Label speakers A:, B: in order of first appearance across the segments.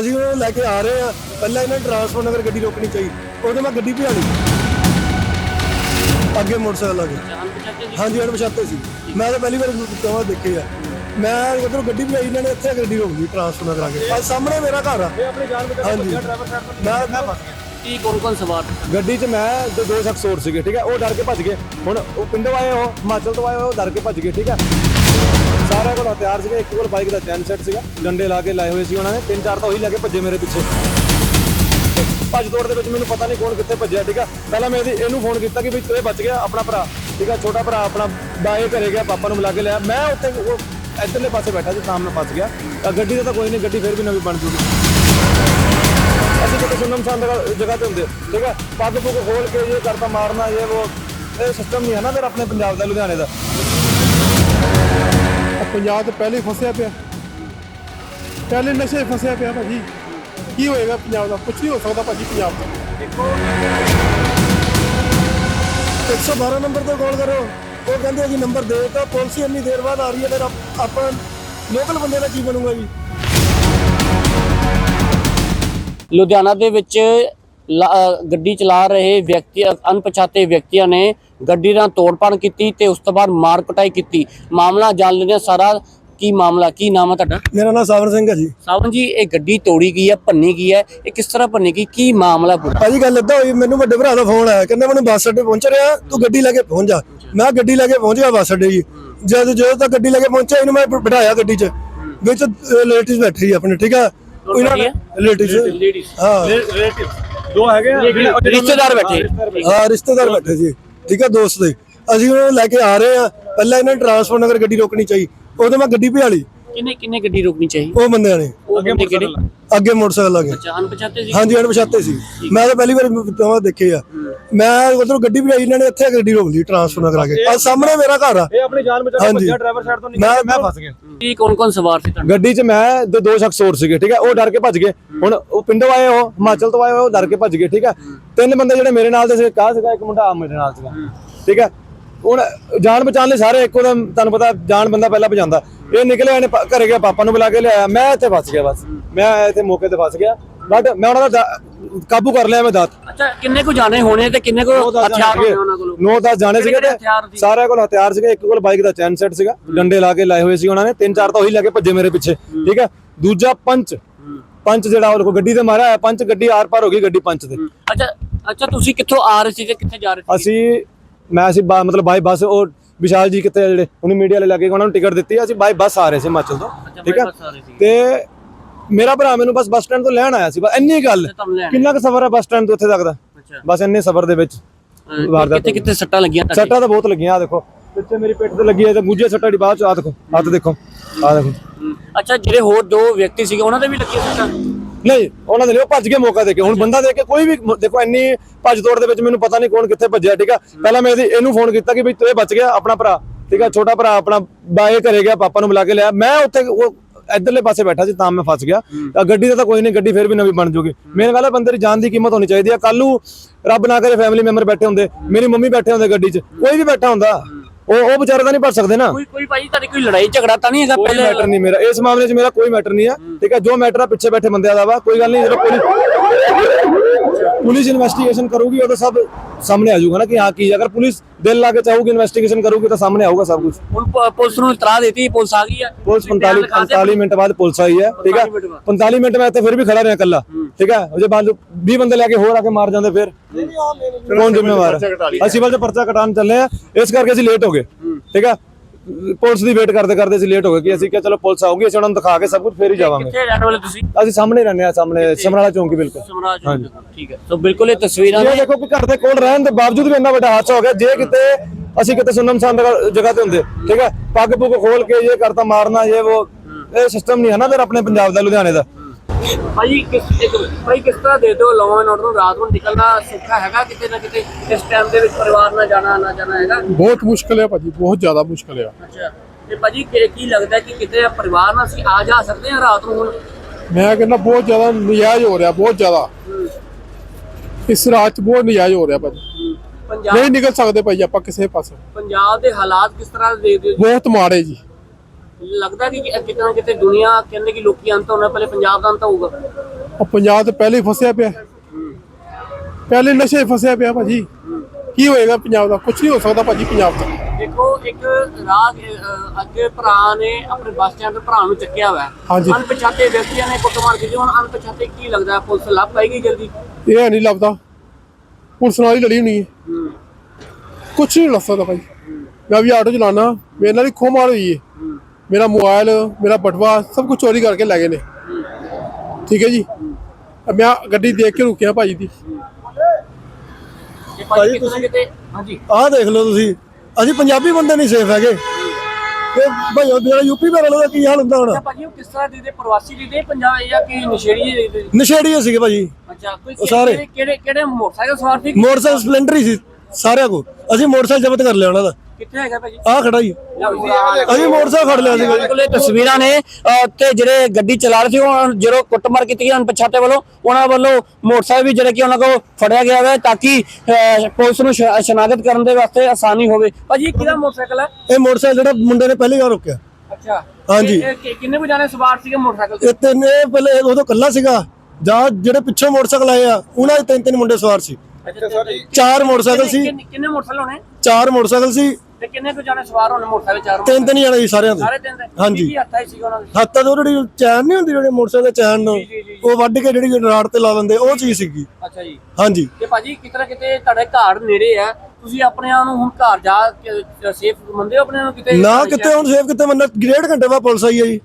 A: ਅਸੀਂ ਉਹਨਾਂ ਨੂੰ ਲੈ ਕੇ ਆ ਰਹੇ ਆ ਪਹਿਲਾਂ ਇਹਨਾਂ ਨੂੰ ਟਰਾਂਸਫਰ ਨਗਰ ਗੱਡੀ ਰੋਕਣੀ ਚਾਹੀਦੀ ਉਹਦੇ ਮੈਂ ਗੱਡੀ ਭਜਾ ਲਈ। ਅੱਗੇ ਮੋਟਰਸਾਈਕਲ ਆ ਗਏ। ਹਾਂਜੀ ਅਣਪਛਾਤੇ ਸੀ। ਮੈਂ ਤਾਂ ਪਹਿਲੀ ਵਾਰ ਕਹਾਂ ਦੇਖੇ ਆ। ਮੈਂ ਉਧਰੋਂ ਗੱਡੀ ਭਜਾਈ ਇਹਨਾਂ ਨੇ ਇੱਥੇ ਗੱਡੀ ਰੋਕ ਲਈ ਟਰਾਂਸਫਰ ਨਗਰ ਆ ਕੇ। ਆ ਸਾਹਮਣੇ ਮੇਰਾ ਘਰ ਆ। ਹਾਂਜੀ। ਮੈਂ ਮੈਂ
B: ਕੀ ਕੌਣ ਕੌਣ ਸਵਾਰ?
C: ਗੱਡੀ 'ਚ ਮੈਂ ਤੇ ਦੋ ਸ਼ਖਸ ਹੋਰ ਸੀਗੇ ਠੀਕ ਹੈ ਉਹ ਡਰ ਕੇ ਭੱਜ ਗਏ। ਹੁਣ ਉਹ ਪਿੰਡੋਂ ਆਏ ਉਹ ਹਿਮਾਚਲ ਤੋਂ ਆਏ ਉਹ ਡਰ ਕੇ ਭੱਜ ਗਏ ਠੀਕ ਹੈ ਸਾਰਿਆਂ ਕੋਲ ਹਥਿਆਰ ਸੀਗੇ। ਇੱਕ ਕੋਲ ਬਾਈਕ ਦਾ ਚੈਨ ਸੈੱਟ ਸੀਗਾ। ਡੰਡੇ ਲਾ ਕੇ ਲਾਏ ਹੋਏ ਸੀ ਉਹਨਾਂ ਨੇ। ਤਿੰਨ ਚਾਰ ਤਾਂ ਉਹੀ ਲੈ ਕੇ ਭੱਜੇ ਮੇਰੇ ਪਿੱਛੇ। ਭੱਜ ਦੌੜ ਦੇ ਵਿੱਚ ਮੈਨੂੰ ਪਤਾ ਨਹੀਂ ਕੌਣ ਕਿੱਥੇ ਭੱਜਿਆ, ਠੀਕ ਹੈ ਪਹਿਲਾਂ ਮੈਂ ਇਹਦੀ ਇਹਨੂੰ ਫੋਨ ਕੀਤਾ ਕਿ ਵੀ ਤੂੰ ਬਚ ਗਿਆ, ਆਪਣਾ ਭਰਾ, ਠੀਕ ਹੈ ਛੋਟਾ ਭਰਾ, ਆਪਣਾ ਬਾਏ ਘਰੇ ਗਿਆ, ਪਾਪਾ ਨੂੰ ਬੁਲਾ ਕੇ ਲਿਆ। ਮੈਂ ਉੱਥੇ ਉਹ ਇੱਧਰਲੇ ਪਾਸੇ ਬੈਠਾ ਸੀ, ਸਾਹਮਣੇ ਫਸ ਗਿਆ। ਤਾਂ ਗੱਡੀ ਦਾ ਤਾਂ ਕੋਈ ਨਹੀਂ, ਗੱਡੀ ਫਿਰ ਵੀ ਨਵੀਂ ਬਣ ਜੂਗੀ। ਅਸੀਂ ਕਿਤੇ ਸੁਨਮ ਸਾਨ ਜਗ੍ਹਾ ਤੇ ਹੁੰਦੇ ਠੀਕ ਹੈ ਪੱਗ ਪੁੱਗ ਖੋਲ ਕੇ ਇਹ ਕਰਤਾ ਮਾਰਨਾ, ਇਹ ਉਹ ਇਹ ਸਿਸਟਮ ਨਹੀਂ ਹੈ ਨਾ ਫਿਰ ਆਪਣੇ ਪੰਜਾਬ ਦਾ, ਲੁਧਿਆਣੇ ਦਾ।
D: ਪੰਜਾਬ ਤੇ ਪਹਿਲੇ ਫਸਿਆ ਪਿਆ? ਪਹਿਲੇ ਨਸ਼ੇ ਫਸਿਆ ਪਿਆ ਭਾਜੀ। ਕੀ ਹੋਏਗਾ ਪੰਜਾਬ ਦਾ? ਕੁਝ ਨਹੀਂ ਹੋ ਸਕਦਾ ਭਾਜੀ ਪੰਜਾਬ ਦਾ।
A: 112 ਨੰਬਰ ਤੇ ਕਾਲ ਕਰੋ। ਉਹ ਕਹਿੰਦੇ ਆ ਜੀ ਨੰਬਰ ਦੇ ਤਾਂ ਪੁਲਿਸ ਹੀ ਇੰਨੀ ਦੇਰ ਬਾਅਦ ਆ ਰਹੀ ਹੈ ਫਿਰ ਆਪ- ਆਪਾਂ ਲੋਕਲ ਬੰਦੇ ਦਾ ਕੀ ਬਣੂਗਾ ਜੀ?
B: ਲੁਧਿਆਣਾ ਦੇ ਵਿੱਚ ਗੱਡੀ ਚਲਾ ਰਹੇ ਵਿਅਕਤੀ ਅਣਪਛਾਤੇ ਵਿਅਕਤੀਆਂ ਨੇ ਗੱਡੀ ਨਾਲ ਤੋੜਪਾਣ ਕੀਤੀ ਤੇ ਉਸ ਤੋਂ ਬਾਅਦ ਮਾਰ ਕੁਟਾਈ ਕੀਤੀ। ਮਾਮਲਾ ਜਾਣ ਲੈਂਦੇ ਹਾਂ ਸਾਰਾ ਕੀ ਮਾਮਲਾ ਕੀ ਨਾਮ ਹੈ ਤੁਹਾਡਾ?
A: ਮੇਰਾ ਨਾਮ ਸਾਵਰ ਸਿੰਘ ਹੈ ਜੀ।
B: ਸਾਵਨ ਜੀ ਇਹ ਗੱਡੀ ਤੋੜੀ ਗਈ ਹੈ ਭੰਨੀ ਗਈ ਹੈ ਇਹ ਕਿਸ ਤਰ੍ਹਾਂ ਭੰਨੀ ਗਈ? ਕੀ ਮਾਮਲਾ ਪੂਰਾ?
A: ਭਾਜੀ ਗੱਲ ਏਦਾਂ ਹੋਈ ਮੈਨੂੰ ਵੱਡੇ ਭਰਾ ਦਾ ਫੋਨ ਆਇਆ ਕਹਿੰਦਾ ਮੈਨੂੰ ਬੱਸ ਅੱਡੇ ਪਹੁੰਚ ਰਿਹਾ ਤੂੰ ਗੱਡੀ ਲੈ ਕੇ ਪਹੁੰਚ ਜਾ। ਮੈਂ ਗੱਡੀ ਲੈ ਕੇ ਪਹੁੰਚ ਗਿਆ ਬੱਸ ਅੱਡੇ ਜੀ। ਜਦ ਜਦੋਂ ਤੱਕ ਗੱਡੀ ਲੈ ਕੇ ਪਹੁੰਚਿਆ ਇਹਨੂੰ ਮੈਂ ਬਿਠਾਇਆ ਗੱਡੀ 'ਚ। ਵਿੱਚ ਲੇਡੀਜ਼ ਬੈਠੀ ਆਪਣੇ ਠੀਕ ਆ? ਉਹਨਾਂ
B: ਬੈਠੀ ਹੈ?
A: ਲੇਡੀਜ਼
C: ਦੋ ਹੈਗੇ
B: ਰਿਸ਼ਤੇਦਾਰ ਬੈਠੇ।
A: ਹਾਂ ਰਿਸ਼ਤੇਦਾਰ ਬੈਠੇ। ਸੀ ਠੀਕ ਆ ਦੋਸਤ ਦੇ। ਅਸੀਂ ਉਹਨਾਂ ਨੂੰ ਲੈ ਕੇ ਆ ਰਹੇ ਆ ਪਹਿਲਾਂ ਇਹਨਾਂ ਨੂੰ ਟਰਾਂਸਫਰ ਨਗਰ ਗੱਡੀ ਰੋਕਣੀ ਚਾਹੀ। ਉਹਦੇ ਮੈਂ ਗੱਡੀ ਭਜਾ ਲਈ।
B: ਕਿੰਨੇ ਕਿੰਨੇ ਗੱਡੀ ਰੋਕਣੀ ਚਾਹੀਦੀ?
A: ਉਹ ਬੰਦਿਆਂ ਨੇ।
B: ਉਹ ਬੰਦੇ ਕਿਹੜੇ?
A: ਅੱਗੇ ਮੋਟਰਸਾਈਕਲ ਆ ਗਏ।
B: ਅਣਪਛਾਤੇ ਸੀ?
A: ਹਾਂਜੀ ਅਣਪਛਾਤੇ ਸੀ। ਮੈਂ ਤਾਂ ਪਹਿਲੀ ਵਾਰ ਕਹਾਂ ਦੇਖੇ ਆ। ਮੈਂ ਉਧਰੋਂ ਗੱਡੀ ਭਜਾਈ ਇਹਨਾਂ ਨੇ ਇੱਥੇ ਗੱਡੀ ਰੋਕ ਲਈ ਟਰਾਂਸਫਰ ਨਗਰ ਆ ਕੇ ਆ ਸਾਹਮਣੇ ਮੇਰਾ ਘਰ ਆ।
C: ਇਹ ਆਪਣੀ ਜਾਨ ਬਚਾ ਕੇ
A: ਹਾਂਜੀ।
C: ਭੱਜਿਆ ਡਰਾਈਵਰ ਸਾਈਡ ਤੋਂ
A: ਮੈਂ
C: ਮੈਂ ਫਸ ਗਿਆ।
B: ਕੀ ਕੌਣ ਕੌਣ ਸਵਾਰ ਸੀ ਤੁਹਾਡੇ?
C: ਗੱਡੀ 'ਚ ਮੈਂ ਤੇ ਦੋ ਸ਼ਖਸ ਹੋਰ ਸੀਗੇ ਠੀਕ ਹੈ? ਉਹ ਡਰ ਕੇ ਭੱਜ ਗਏ। ਹੁਣ ਉਹ ਪਿੰਡੋਂ ਆਏ ਉਹ ਹਿਮਾਚਲ ਤੋਂ ਆਏ ਉਹ ਡਰ ਕੇ ਭੱਜ ਗਏ ਠੀਕ ਹੈ? ਤਿੰਨ ਬੰਦੇ ਜਿਹੜੇ ਮੇਰੇ ਨਾਲ ਦੇ ਸੀ ਕਾ ਸੀਗਾ ਇੱਕ ਮੁੰਡਾ ਆ ਮੇਰੇ ਨਾਲ ਸੀਗਾ ਠੀਕ ਹੈ? ਹੁਣ ਜਾਨ ਬਚਾਉਣ ਲਈ ਸਾਰੇ ਇੱਕੋ ਦਮ ਤੁਹਾਨੂੰ ਪਤਾ ਜਾਨ ਬੰਦਾ ਪਹਿਲਾਂ ਬਚਾਉਂਦਾ ਇਹ ਨਿਕਲੇ ਇਹਨੇ ਪ- ਘਰੇ ਗਿਆ ਪਾਪਾ ਨੂੰ ਬੁਲਾ ਕੇ ਲਿਆਇਆ। ਮੈਂ ਇੱਥੇ ਫਸ ਗਿਆ ਬਸ। ਮੈਂ ਇੱਥੇ ਮੌਕੇ ਤੇ ਫਸ ਗਿਆ। ਬਟ ਮੈਂ ਉਹਨਾਂ ਦਾ ਦਾ- ਕਾਬੂ ਕਰ ਲਿਆ ਮੈਂ ਦਾਤ।
B: ਅੱਛਾ ਕਿੰਨੇ ਕੋ ਜਾਣੇ ਹੋਣੇ ਤੇ ਕਿੰਨੇ ਕੋ ਹਥਿਆਰ ਹੋਣੇ ਉਹਨਾਂ ਕੋਲ?
C: 9-10 ਜਾਣੇ ਸੀਗੇ
B: ਕਿਹੜੇ
C: ਤੇ
B: ਸੀ?
C: ਸਾਰਿਆਂ ਕੋਲ ਹਥਿਆਰ ਸੀਗੇ। ਇੱਕ ਕੋਲ ਬਾਈਕ ਦਾ ਚੈਨ ਸੈੱਟ ਸੀਗਾ। ਡੰਡੇ ਲਾ ਕੇ ਲਾਏ ਹੋਏ ਸੀ ਉਹਨਾਂ ਨੇ। ਤਿੰਨ ਚਾਰ ਤਾਂ ਉਹੀ ਲੈ ਕੇ ਭੱਜੇ ਮੇਰੇ ਪਿੱਛੇ। ਠੀਕ ਹੈ? ਦੂਜਾ ਪੰਚ। ਪੰਚ ਜਿਹੜਾ ਉਹ ਗੱਡੀ ਤੇ ਮਾਰਿਆ ਹੋਇਆ, ਪੰਚ ਗੱਡੀ ਆਰ ਪਾਰ ਹੋ ਗਈ ਗੱਡੀ ਪੰਚ ਤੇ।
B: ਅੱਛਾ ਅੱਛਾ ਤੁਸੀਂ ਕਿੱਥੋਂ ਆ ਰਹੇ ਸੀ ਤੇ ਕਿੱਥੇ ਜਾ ਰਹੇ ਸੀ
C: ਅਸੀਂ ਮੈਂ ਅਸੀਂ ਬਾ- ਮਤਲਬ ਬਾਈ ਬੱਸ ਉਹ ਵਿਸ਼ਾਲ ਜੀ ਕਿੱਥੇ ਆ ਜਿਹੜੇ ਉਹਨੇ ਮੀਡੀਆ ਵਾਲੇ ਲੱਗੇ ਉਹਨਾਂ ਨੂੰ ਟਿਕਟ ਦਿੱਤੀ ਅਸੀਂ ਬਾਈ ਬੱਸ ਆ ਰਹੇ ਸੀ ਹਿਮਾਚਲ ਤੋਂ ਠੀਕ
B: ਆ? ਸੀ।
C: ਤੇ ਮੇਰਾ ਭਰਾ ਮੈਨੂੰ ਬਸ ਬੱਸ ਸਟੈਂਡ ਤੋਂ ਲੈਣ ਆਇਆ ਸੀ ਬਸ ਇੰਨੀ ਗੱਲ
B: ਤੁਹਾਨੂੰ ਲੈਣ
C: ਕਿੰਨਾ ਕੁ ਸਫ਼ਰ ਹੈ ਬੱਸ ਸਟੈਂਡ ਤੋਂ ਇੱਥੇ ਤੱਕ ਦਾ?
B: ਅੱਛਾ।
C: ਬਸ ਇੰਨੇ ਸਫ਼ਰ ਦੇ ਵਿੱਚ ਵਾਰਦਾਤ
B: ਕਿੱਥੇ ਕਿੱਥੇ ਸੱਟਾਂ ਲੱਗੀਆਂ ਤੁਹਾਡੇ
C: ਸੱਟਾਂ ਤਾਂ ਬਹੁਤ ਲੱਗੀਆਂ ਆ ਦੇਖੋ ਪਿੱਛੇ ਮੇਰੀ ਪਿੱਠ ਤੇ ਲੱਗੀ ਹੈ ਤੇ ਮੂਝੇ ਸੱਟਾਂ ਦੀ ਬਾਅਦ ਚ ਆ ਦੇਖੋ ਹੱਥ ਦੇਖੋ ਆ ਦੇਖੋ।
B: ਹਮ, ਅੱਛਾ ਜਿਹੜੇ ਹੋਰ ਦੋ ਵਿਅਕਤੀ ਸੀਗੇ ਉਹਨਾਂ ਦੇ ਵੀ ਲੱਗੀਆਂ ਸੱਟਾਂ?
C: ਨਹੀਂ ਉਹਨਾਂ ਦੇ ਲਈ ਉਹ ਭੱਜ ਕੇ ਮੌਕਾ ਦੇ ਕੇ। ਹੁਣ ਬੰਦਾ ਦੇ ਕੇ ਕੋਈ ਵੀ ਦੇਖੋ ਇੰਨੀ ਭੱਜ ਦੌੜ ਦੇ ਵਿੱਚ ਮੈਨੂੰ ਪਤਾ ਨਹੀਂ ਕੌਣ ਕਿੱਥੇ ਭੱਜਿਆ ਠੀਕ ਆ? ਪਹਿਲਾਂ ਮੈਂ ਇਹਨੂੰ ਫੋਨ ਕੀਤਾ ਕਿ ਵੀ ਤੂੰ ਇਹ ਬਚ ਗਿਆ ਆਪਣਾ ਭਰਾ ਠੀਕ ਆ? ਛੋਟਾ ਭਰਾ ਆਪਣਾ ਬਾਏ ਘਰੇ ਗਿਆ ਪਾਪਾ ਨੂੰ ਬੁਲਾ ਕੇ ਲਿਆ। ਮੈਂ ਉੱਥੇ ਉਹ ਇਧਰਲੇ ਪਾਸੇ ਬੈਠਾ ਸੀ ਤਾਂ ਮੈਂ ਫਸ ਗਿਆ। ਗੱਡੀ ਦਾ ਤਾਂ ਕੋਈ ਨਹੀਂ ਗੱਡੀ ਫਿਰ ਵੀ ਨਵੀਂ ਬਣ ਜੂਗੀ। ਗੱਲ ਹੈ ਬੰਦੇ ਦੀ ਜਾਨ ਦੀ ਕੀਮਤ ਹੋਣੀ ਚਾਹੀਦੀ ਆ। ਕੱਲ ਨੂੰ ਰੱਬ ਨਾ ਕਰੇ ਫੈਮਿਲੀ ਮੈਂਬਰ ਬੈਠੇ ਹੁੰਦੇ ਮੇਰੀ ਮੰਮੀ ਬੈਠੇ ਹੁੰਦੇ ਗੱਡੀ 'ਚ ਕੋਈ ਵੀ ਬੈਠਾ ਹੁੰਦਾ। ਉਹ ਉਹ ਵਿਚਾਰੇ ਤਾਂ ਨਹੀਂ ਭੱਜ ਸਕਦੇ ਨਾ।
B: ਕੋਈ ਕੋਈ ਭਾਈ ਤੁਹਾਡੀ ਕੋਈ ਲੜਾਈ ਝਗੜਾ ਤਾਂ ਨਹੀਂ ਹੈਗਾ
C: ਕੋਈ
B: ਪਹਿਲੇ?
C: ਮੈਟਰ ਨਹੀਂ ਮੇਰਾ। ਇਸ ਮਾਮਲੇ 'ਚ ਮੇਰਾ ਕੋਈ ਮੈਟਰ ਨਹੀਂ ਆ। ਠੀਕ ਹੈ ਜੋ ਮੈਟਰ ਆ ਪਿੱਛੇ ਬੈਠੇ ਬੰਦਿਆਂ ਦਾ ਵਾ। ਕੋਈ ਗੱਲ ਨਹੀਂ ਜਦੋਂ ਪੁਲਿਸ ਪੁਲਿਸ ਇਨਵੈਸਟੀਗੇਸ਼ਨ ਕਰੂਗੀ ਉਹ ਤਾਂ ਸਭ ਸਾਹਮਣੇ ਆ ਜਾਊਗਾ ਨਾ ਕਿ ਹਾਂ ਕੀ। ਅਗਰ ਪੁਲਿਸ ਦਿਲ ਲਾ ਕੇ ਚਾਹੂਗੀ ਇਨਵੈਸਟੀਗੇਸ਼ਨ ਕਰੂਗੀ ਤਾਂ ਸਾਹਮਣੇ ਆਊਗਾ ਸਭ ਕੁਝ
B: ਹੁਣ ਪ- ਪੁਲਿਸ ਨੂੰ ਇਤਲਾਹ ਦਿੱਤੀ ਪੁਲਿਸ ਆ ਗਈ ਹੈ
C: ਪੁਲਿਸ
B: ਤੁਸੀਂ ਬਿਆਨ
C: 45
B: ਲਿਖਾ ਦਿਓ।
C: 45 ਮਿੰਟ ਬਾਅਦ ਪੁਲਿਸ ਆਈ ਹੈ ਠੀਕ ਹੈ?
B: 45 ਮਿੰਟ ਬਾਅਦ।
C: 45 ਮਿੰਟ ਮੈਂ ਇੱਥੇ ਫਿਰ ਵੀ ਖੜਾ ਰਿਹਾ ਇਕੱਲਾ ਠੀਕ ਹੈ? ਉਹਦੇ ਬਾਅਦ 20 ਬੰਦੇ ਲੈ ਕੇ ਹੋਰ ਆ ਕੇ ਮਾਰ ਜਾਂਦੇ ਫਿਰ। ਕੌਣ ਜ਼ਿੰਮੇਵਾਰ ਹੈ? ਅਸੀਂ ਵੱਲ ਪਰਚਾ ਕਟਾਉਣ ਚੱਲੇ ਆ ਇਸ ਕਰਕੇ ਅਸੀਂ ਲੇਟ ਹੋ ਗਏ ਠੀਕ ਹੈ? ਪੁਲਿਸ ਦੀ ਵੇਟ ਕਰਦੇ ਕਰਦੇ ਅਸੀਂ ਲੇਟ ਹੋ ਗਏ ਕਿ ਅਸੀਂ ਕਿਹਾ ਚਲੋ ਪੁਲਿਸ ਆਊਗੀ ਅਸੀਂ ਉਹਨਾਂ ਨੂੰ ਦਿਖਾ ਕੇ ਸਭ ਕੁਝ ਫੇਰ ਹੀ ਜਾਵਾਂਗੇ।
B: ਕਿੱਥੇ ਰਹਿਣ ਵਾਲੇ ਤੁਸੀਂ?
C: ਅਸੀਂ ਸਾਹਮਣੇ ਰਹਿੰਦੇ ਆ ਸਾਹਮਣੇ ਸਮਰਾਲਾ ਚੌਂਕੀ ਬਿਲਕੁਲ।
B: ਸਮਰਾਜ ਠੀਕ ਹੈ। ਸੋ ਬਿਲਕੁਲ ਇਹ ਤਸਵੀਰਾਂ
C: ਇਹ
B: ਨੇ
C: ਦੇਖੋ ਕਿ ਘਰ ਦੇ ਕੋਲ ਰਹਿਣ ਦੇ ਬਾਵਜੂਦ ਵੀ ਇੰਨਾ ਵੱਡਾ ਹਾਦਸਾ ਹੋ ਗਿਆ ਜੇ ਕਿਤੇ ਅਸੀਂ ਕਿਤੇ ਸੁਨਮਸਾਨ ਜਗ੍ਹਾ- ਜਗ੍ਹਾ ਤੇ ਹੁੰਦੇ ਠੀਕ ਹੈ? ਪੱਗ ਪੁੱਗ ਖੋਲ ਕੇ ਇਹ ਕਰਤਾ ਮਾਰਨਾ ਇਹ ਉਹ ਇਹ ਸਿਸਟਮ ਨਹੀਂ ਹੈ ਨਾ ਫਿਰ ਆਪਣੇ ਪੰਜਾਬ ਦਾ ਲੁਧਿਆਣੇ ਦਾ।
B: ਭਾਈ ਕਿਸ ਇੱਕ ਭਾਈ ਕਿਸ ਤਰ੍ਹਾਂ ਦੇ ਦਿਓ ਲਾਅ ਐਂਡ ਆਰਡਰ ਨੂੰ? ਰਾਤ ਨੂੰ ਨਿਕਲਣਾ ਸੌਖਾ ਹੈਗਾ ਕਿਤੇ ਨਾ ਕਿਤੇ? ਇਸ ਟਾਈਮ ਦੇ ਵਿੱਚ ਪਰਿਵਾਰ ਨਾਲ ਜਾਣਾ ਨਾ ਜਾਣਾ ਹੈਗਾ?
D: ਬਹੁਤ ਮੁਸ਼ਕਲ ਹੈ ਭਾਜੀ ਬਹੁਤ ਜ਼ਿਆਦਾ ਮੁਸ਼ਕਲ ਹੈ
B: ਅੱਛਾ। ਤੇ ਭਾਜੀ ਕੀ ਕੀ ਲੱਗਦਾ ਕਿ ਕਿਤੇ ਪਰਿਵਾਰ ਨਾਲ ਅਸੀਂ ਆ ਜਾ ਸਕਦੇ ਹਾਂ ਰਾਤ ਨੂੰ ਹੁਣ?
D: ਮੈਂ ਕਹਿੰਦਾ ਬਹੁਤ ਜ਼ਿਆਦਾ ਨਜਾਇਜ਼ ਹੋ ਰਿਹਾ ਬਹੁਤ ਜ਼ਿਆਦਾ। ਇਸ ਰਾਤ 'ਚ ਬਹੁਤ ਨਜਾਇਜ਼ ਹੋ ਰਿਹਾ ਭਾਜੀ।
B: ਪੰਜਾਬ
D: ਨਹੀਂ ਨਿਕਲ ਸਕਦੇ ਭਾਜੀ ਆਪਾਂ ਕਿਸੇ ਪਾਸੇ।
B: ਪੰਜਾਬ ਦੇ ਹਾਲਾਤ ਕਿਸ ਤਰ੍ਹਾਂ ਦੇ ਦਿਓ
D: ਬਹੁਤ ਮਾੜੇ ਜੀ।
B: ਲੱਗਦਾ ਕਿ ਕਿਤੇ ਨਾ ਕਿਤੇ ਦੁਨੀਆ ਕਹਿੰਦੇ ਕਿ ਲੋਕੀ ਅੰਤ ਹੋਣਾ ਪਹਿਲੇ ਪੰਜਾਬ ਦਾ ਅੰਤ ਹੋਊਗਾ।
D: ਉਹ ਪੰਜਾਬ ਤੇ ਪਹਿਲੇ ਹੀ ਫਸਿਆ ਪਿਆ। ਪਹਿਲੇ ਨਸ਼ੇ 'ਚ ਫਸਿਆ ਪਿਆ ਭਾਜੀ। ਕੀ ਹੋਏਗਾ ਪੰਜਾਬ ਦਾ? ਕੁਝ ਨਹੀਂ ਹੋ ਸਕਦਾ ਭਾਜੀ ਪੰਜਾਬ ਦਾ।
B: ਦੇਖੋ ਇੱਕ ਅਹ, ਅੱਗੇ ਭਰਾ ਨੇ ਆਪਣੇ ਬੱਸ ਸਟੈਂਡ ਤੇ ਭਰਾ ਨੂੰ ਚੱਕਿਆ ਹੋਇਆ। ਹੈ।
D: ਹਾਂਜੀ।
B: ਅਣਪਛਾਤੇ ਵਿਅਕਤੀਆਂ ਨੇ ਕੁੱਟਮਾਰ ਕੀਤੀ। ਹੁਣ ਅਣਪਛਾਤੇ ਕੀ ਲੱਗਦਾ? ਹੈ? ਪੁਲਿਸ ਲੱਭ ਪਾਏਗੀ ਜਲਦੀ?
D: ਇਹ ਨਹੀਂ ਲੱਭਦਾ। ਪੁਲਿਸ ਨਾਲ ਹੀ ਲੜੀ ਹੋਣੀ ਹੈ।
B: ਹੂੰ।
D: ਕੁਝ ਨਹੀਂ ਲੱਭ ਸਕਦਾ ਭਾਈ ਮੈਂ ਵੀ ਆਟੋ ਚਲਾਉਣਾ। ਮੇਰੇ ਨਾਲ ਹੀ ਖੋਹ ਮਾਰ ਹੋਈ ਹੈ। ਮੇਰਾ ਮੋਬਾਈਲ ਮੇਰਾ ਬਟਵਾ ਸਭ ਕੁਝ ਚੋਰੀ ਕਰਕੇ ਲੈ ਗਏ ਨੇ। ਠੀਕ ਹੈ ਜੀ? ਮੈਂ ਗੱਡੀ ਦੇਖ ਕੇ ਰੁਕਿਆ ਭਾਜੀ ਦੀ।
B: ਇਹ ਭਾਜੀ ਕਿਤੇ ਨਾ ਕਿਤੇ ਹਾਂਜੀ।
A: ਆਹ ਦੇਖ ਲਓ ਤੁਸੀਂ। ਅਸੀਂ ਪੰਜਾਬੀ ਬੰਦੇ ਨਹੀਂ ਸੇਫ ਹੈਗੇ। ਤੇ ਭਾਈਓ ਜਿਹੜਾ ਯੂਪੀ ਵਾਲੇ ਦਾ ਕੀ ਹਾਲ ਹੁੰਦਾ ਹੁਣ?
B: ਭਾਜੀ ਉਹ ਕਿਸ ਤਰ੍ਹਾਂ ਦੇ ਦੇ ਪ੍ਰਵਾਸੀ ਦੇ ਦੇ ਪੰਜਾਬ ਜਾਂ ਕਿ ਨਸ਼ੇੜੀ ਦੇ? ਦੇ
A: ਨਸ਼ੇੜੀਏ ਸੀਗੇ ਭਾਜੀ।
B: ਅੱਛਾ ਕੋਈ
A: ਉਹ ਸਾਰੇ।
B: ਕਿਹੜੇ ਕਿਹੜੇ ਕਿਹੜੇ ਮੋਟਰਸਾਈਕਲ ਸਵਾਰ ਸੀ
A: ਮੋਟਰਸਾਈਕਲ ਸਪਲੈਂਡਰ ਹੀ ਸੀ ਸਾਰਿਆਂ ਕੋ ਅਸੀਂ ਮੋਟਰਸਾਈਕਲ ਜ਼ਬਤ ਕਰ ਲਿਆ ਉਹਨਾਂ ਦਾ।
B: ਕਿੱਥੇ ਹੈਗਾ ਭਾਜੀ?
A: ਆਹ ਖੜਾ ਹੀ ਅਸੀਂ ਮੋਟਰਸਾਈਕਲ ਫੜ ਲਿਆ ਸੀਗਾ ਜੀ।
B: ਕੋਲੇ ਤਸਵੀਰਾਂ ਨੇ ਅਹ, ਤੇ ਜਿਹੜੇ ਗੱਡੀ ਚਲਾ ਰਹੇ ਸੀ ਉਹ ਜਦੋਂ ਕੁੱਟਮਾਰ ਕੀਤੀ ਗਈ ਅਣਪਛਾਤੇ ਵੱਲੋਂ ਉਹਨਾਂ ਵੱਲੋਂ ਮੋਟਰਸਾਈਕਲ ਵੀ ਜਿਹੜੇ ਕਿ ਉਹਨਾਂ ਕੋਲ ਫੜਿਆ ਗਿਆ ਹੈ ਤਾਂ ਕਿ ਅਹ, ਪੁਲਿਸ ਨੂੰ ਸ਼- ਸ਼ਨਾਖਤ ਕਰਨ ਦੇ ਵਾਸਤੇ ਆਸਾਨੀ ਹੋਵੇ। ਭਾਜੀ ਇਹ ਕਿਹਦਾ ਮੋਟਰਸਾਈਕਲ ਹੈ
A: ਇਹ ਮੋਟਰਸਾਈਕਲ ਜਿਹੜਾ ਮੁੰਡੇ ਨੇ ਪਹਿਲੀ ਵਾਰ ਰੋਕਿਆ।
B: ਅੱਛਾ।
A: ਹਾਂਜੀ।
B: ਇਹ- ਇਹ ਕਿੰਨੇ ਕੁ ਜਾਣੇ ਸਵਾਰ ਸੀਗੇ ਮੋਟਰਸਾਈਕਲ ਤੇ?
A: ਇਹ ਤਿੰਨ ਇਹ ਪਹਿਲੇ ਉਦੋਂ ਕੱਲਾ ਸੀਗਾ। ਜਾਂ ਜਿਹੜੇ ਪਿੱਛੋਂ ਮੋਟਰਸਾਈਕਲ ਆਏ ਆ ਉਹਨਾਂ ਦੇ ਤਿੰਨ ਤਿੰਨ ਮੁੰਡੇ ਸਵਾਰ ਸੀ।
B: ਅੱਛਾ
A: ਚਾਰ ਮੋਟਰਸਾਈਕਲ ਸੀ।
B: ਕਿੰਨੇ ਕਿੰਨੇ ਮੋਟਰਸਾਈਕਲ ਹੋਣੇ?
A: ਚਾਰ ਮੋਟਰਸਾਈਕਲ ਸੀ।
B: ਤੇ ਕਿੰਨੇ ਕੁ ਜਾਣੇ ਸਵਾਰ ਹੋਣੇ ਮੋਟਰਸਾਈਕਲ ਚਾਰ
A: ਤਿੰਨ ਤਿੰਨ ਜਣੇ ਸੀ ਸਾਰਿਆਂ ਦੇ।
B: ਸਾਰੇ ਤਿੰਨ ਦੇ?
A: ਹਾਂਜੀ।
B: ਕੀ ਹੱਥਾਂ 'ਚ ਸੀਗਾ ਉਹਨਾਂ ਦੇ?
A: ਹੱਥਾਂ ਤੋਂ ਜਿਹੜੀ ਚੈਨ ਨਹੀਂ ਹੁੰਦੀ ਜਿਹੜੇ ਮੋਟਰਸਾਈਕਲ ਦੇ ਚੈਨ ਨੂੰ ਉਹ ਵੱਢ ਕੇ ਜਿਹੜੀ ਰਾੜ ਤੇ ਲਾ ਦਿੰਦੇ ਉਹ ਚੀਜ਼ ਸੀਗੀ।
B: ਅੱਛਾ ਜੀ।
A: ਹਾਂਜੀ।
B: ਤੇ ਭਾਜੀ ਕਿਤੇ ਨਾ ਕਿਤੇ ਤੁਹਾਡੇ ਘਰ ਨੇੜੇ ਆ ਤੁਸੀਂ ਆਪਣੇ ਆਪ ਨੂੰ ਹੁਣ ਘਰ ਜਾ ਸੇਫ ਮੰਨਦੇ ਹੋ ਆਪਣੇ ਆਪ ਨੂੰ ਕਿਤੇ?
A: ਨਾ ਕਿਤੇ ਹੁਣ ਸੇਫ ਕਿਤੇ ਮੰਨ ਡੇਢ ਘੰਟੇ ਬਾਅਦ ਪੁਲਿਸ ਆਈ ਹੈ ਜੀ।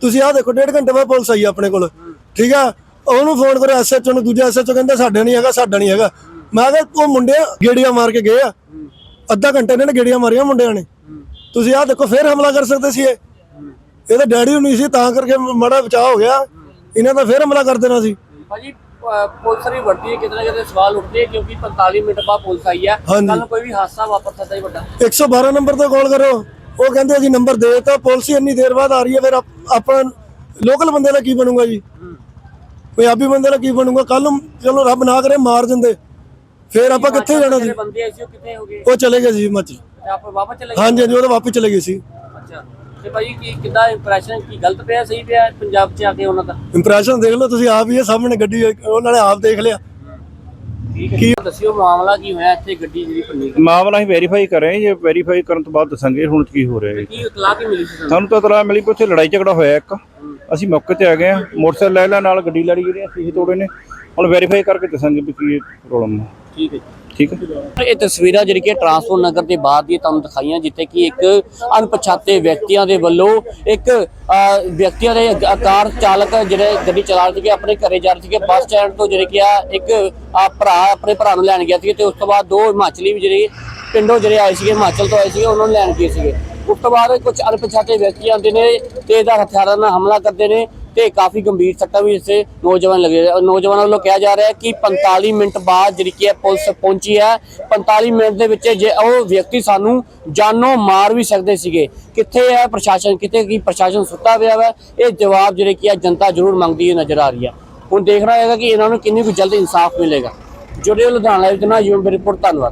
A: ਤੁਸੀਂ ਆਹ ਦੇਖੋ ਡੇਢ ਘੰਟੇ ਬਾਅਦ ਪੁਲਿਸ ਆਈ ਆਪਣੇ ਕੋਲ। ਠੀਕ ਆ? ਉਹਨੂੰ ਫੋਨ ਕਰੋ ਐਸਐਚਓ ਨੂੰ ਦੂਜਾ ਐਸਐਚਓ ਕਹਿੰਦਾ ਸਾਡਾ ਨਹੀਂ ਹੈਗਾ ਸਾਡਾ ਨਹੀਂ ਹੈਗਾ। ਮੈਂ ਕਿਹਾ ਉਹ ਮੁੰਡੇ ਗੇੜੀਆਂ ਮਾਰ ਕੇ ਗਏ ਆ। ਅੱਧਾ ਘੰਟੇ ਇਹਨਾਂ ਨੇ ਗੇੜੀਆਂ ਮਾਰੀਆਂ ਮੁੰਡਿਆਂ ਨੇ। ਤੁਸੀਂ ਆਹ ਦੇਖੋ ਫੇਰ ਹਮਲਾ ਕਰ ਸਕਦੇ ਸੀ ਇਹ। ਇਹਦਾ ਡੈਡੀ ਨੂੰ ਨਹੀਂ ਸੀ ਤਾਂ ਕਰਕੇ ਮਾੜਾ ਬਚਾਅ ਹੋ ਗਿਆ। ਇਹਨਾਂ ਦਾ ਫੇਰ ਹਮਲਾ ਕਰ ਦੇਣਾ ਸੀ।
B: ਭਾਜੀ ਪੁਲਿਸ ਦੀ ਵਰਦੀ ਹੈ ਕਿਤੇ ਸਵਾਲ ਉੱਠਦੇ ਆ ਕਿਉਂਕਿ 45 ਮਿੰਟ ਬਾਅਦ ਪੁਲਿਸ ਆਈ ਹੈ
A: ਹਾਂਜੀ।
B: ਕੱਲ ਕੋਈ ਵੀ ਹਾਦਸਾ ਵਾਪਰ ਸਕਦਾ ਹੈ ਵੱਡਾ।
A: 112 ਨੰਬਰ ਤੇ ਕਾਲ ਕਰੋ। ਉਹ ਕਹਿੰਦੇ ਅਸੀਂ ਨੰਬਰ ਦੇ ਦਿੱਤਾ ਪੁਲਿਸ ਹੀ ਇੰਨੀ ਦੇਰ ਬਾਅਦ ਆ ਰਹੀ ਹੈ ਫਿਰ ਆਪ- ਆਪਾਂ ਲੋਕਲ ਬੰਦੇ ਦਾ ਕੀ ਬਣੂਗਾ ਜੀ? ਪੰਜਾਬੀ ਬੰਦੇ ਦਾ ਕੀ ਬਣੂਗਾ? ਕੱਲ ਨੂੰ ਚਲੋ ਰੱਬ ਨਾ ਕਰੇ ਮਾਰ ਦਿੰਦੇ। ਫਿਰ ਆਪਾਂ ਕਿੱਥੇ ਜਾਣਾ ਸੀ
B: ਜਿਹੜੇ ਬੰਦੇ ਆਏ ਸੀ ਉਹ ਕਿੱਥੇ ਹੋ ਗਏ?
A: ਉਹ ਚਲੇ ਗਏ ਸੀ ਹਿਮਾਚਲ
B: ਤੇ ਆਪ ਵਾਪਸ ਚਲੇ ਗਏ?
A: ਹਾਂਜੀ ਹਾਂਜੀ ਉਹ ਤਾਂ ਵਾਪਸ ਚਲੇ ਗਏ ਸੀ।
B: ਅੱਛਾ। ਤੇ ਭਾਜੀ ਕੀ ਕਿੱਦਾਂ ਇੰਪ੍ਰੈਸ਼ਨ ਕੀ ਗਲਤ ਪਿਆ ਸਹੀ ਪਿਆ ਪੰਜਾਬ 'ਚ ਆ ਕੇ ਉਹਨਾਂ ਦਾ?
A: ਇੰਪ੍ਰੈਸ਼ਨ ਦੇਖ ਲਓ ਤੁਸੀਂ ਆਪ ਹੀ ਇਹ ਸਾਹਮਣੇ ਗੱਡੀ ਉਹਨਾਂ ਨੇ ਆਪ ਦੇਖ ਲਿਆ।
B: ਠੀਕ ਹੈ ਦੱਸਿਓ ਮਾਮਲਾ ਕੀ ਹੋਇਆ ਇੱਥੇ ਗੱਡੀ ਜਿਹੜੀ ਪੰਨੀ ਗਈ।
E: ਮਾਮਲਾ ਅਸੀਂ ਵੈਰੀਫਾਈ ਕਰ ਰਹੇ ਹਾਂ ਜੇ ਵੈਰੀਫਾਈ ਕਰਨ ਤੋਂ ਬਾਅਦ ਦੱਸਾਂਗੇ ਹੁਣ ਕੀ ਹੋ ਰਿਹਾ ਹੈ
B: ਕੀ ਇਤਲਾਹ ਕੀ ਮਿਲੀ ਸੀ ਤੁਹਾਨੂੰ?
E: ਸਾਨੂੰ ਤਾਂ ਤਲਾ ਮਿਲੀ ਕਿ ਉੱਥੇ ਲੜਾਈ ਝਗੜਾ ਹੋਇਆ ਇੱਕ। ਅਸੀਂ ਮੌਕੇ ਤੇ ਆ ਗਏ ਹਾਂ ਮੋਟਰਸਾਈਕਲ ਲੈ ਲੈ ਨਾਲ ਗੱਡੀ ਲੜੀ ਤੋੜੇ ਨੇ। ਹੁਣ ਵੈਰੀਫਾਈ ਕਰਕੇ ਦੱਸਾਂਗੇ ਵੀ ਕੀ ਪ੍ਰੋਬਲਮ ਹੈ
B: ਠੀਕ ਹੈ
E: ਠੀਕ ਹੈ।
B: ਇਹ ਤਸਵੀਰਾਂ ਜਿਹੜੀ ਕਿ ਟਰਾਂਸਪੋਰਟ ਨਗਰ ਦੇ ਬਾਹਰ ਦੀ ਤੁਹਾਨੂੰ ਦਿਖਾਈਆਂ ਜਿੱਥੇ ਕਿ ਇੱਕ ਅਣਪਛਾਤੇ ਵਿਅਕਤੀਆਂ ਦੇ ਵੱਲੋਂ ਇੱਕ ਵਿਅਕਤੀਆਂ ਦੇ ਕਾਰ ਚਾਲਕ ਜਿਹੜੇ ਗੱਡੀ ਚਲਾ ਰਹੇ ਸੀਗੇ ਆਪਣੇ ਘਰੇ ਜਾ ਰਹੇ ਸੀਗੇ। ਬੱਸ ਸਟੈਂਡ ਤੋਂ ਜਿਹੜੇ ਕਿ ਆ ਇੱਕ ਭਰਾ ਆਪਣੇ ਭਰਾ ਨੂੰ ਲੈਣ ਗਿਆ ਸੀ ਤੇ ਉਸ ਤੋਂ ਬਾਅਦ ਦੋ ਹਿਮਾਚਲੀ ਵੀ ਜਿਹੜੇ ਪਿੰਡੋਂ ਜਿਹੜੇ ਆਏ ਸੀਗੇ ਹਿਮਾਚਲ ਤੋਂ ਆਏ ਸੀਗੇ ਉਹਨਾਂ ਨੂੰ ਲੈਣ ਗਏ ਸੀਗੇ। ਉਸ ਤੋਂ ਬਾਅਦ ਕੁਝ ਅਣਪਛਾਤੇ ਵਿਅਕਤੀ ਆਉਂਦੇ ਨੇ ਤੇ ਇਹਦਾ ਹਥਿਆਰਾਂ ਨਾਲ ਹਮਲਾ ਕਰਦੇ ਨੇ। ਤੇ ਕਾਫੀ ਗੰਭੀਰ ਸੱਟਾਂ ਵੀ ਇਸੇ ਨੌਜਵਾਨ ਲੱਗੇ ਨੌਜਵਾਨਾਂ ਵੱਲੋਂ ਕਿਹਾ ਜਾ ਰਿਹਾ ਹੈ ਕਿ 45 ਮਿੰਟ ਬਾਅਦ ਜਿਹੜੀ ਕਿ ਪੁਲਿਸ ਪਹੁੰਚੀ ਹੈ। 45 ਮਿੰਟ ਦੇ ਵਿੱਚ ਜੇ ਉਹ ਵਿਅਕਤੀ ਸਾਨੂੰ ਜਾਨੋਂ ਮਾਰ ਵੀ ਸਕਦੇ ਸੀਗੇ, ਕਿੱਥੇ ਹੈ ਪ੍ਰਸ਼ਾਸਨ ਕਿਤੇ ਕੀ ਪ੍ਰਸ਼ਾਸਨ ਸੁੱਤਾ ਪਿਆ ਹੈ ਇਹ ਜਵਾਬ ਜਿਹੜੇ ਕਿ ਆ ਜਨਤਾ ਜ਼ਰੂਰ ਮੰਗਦੀ ਹੋਈ ਨਜ਼ਰ ਆ ਰਹੀ ਹੈ ਹੁਣ ਦੇਖਣਾ ਹੋਏਗਾ ਕਿ ਇਹਨਾਂ ਨੂੰ ਕਿੰਨੀ ਕੁ ਜਲਦ ਇਨਸਾਫ ਮਿਲੇਗਾ। ਜੁੜੇ ਲੁਧਿਆਣਾ ਵਿੱਚ ਨਾ ਯੂਮ ਰਿਪੋਰਟ, ਧੰਨਵਾਦ।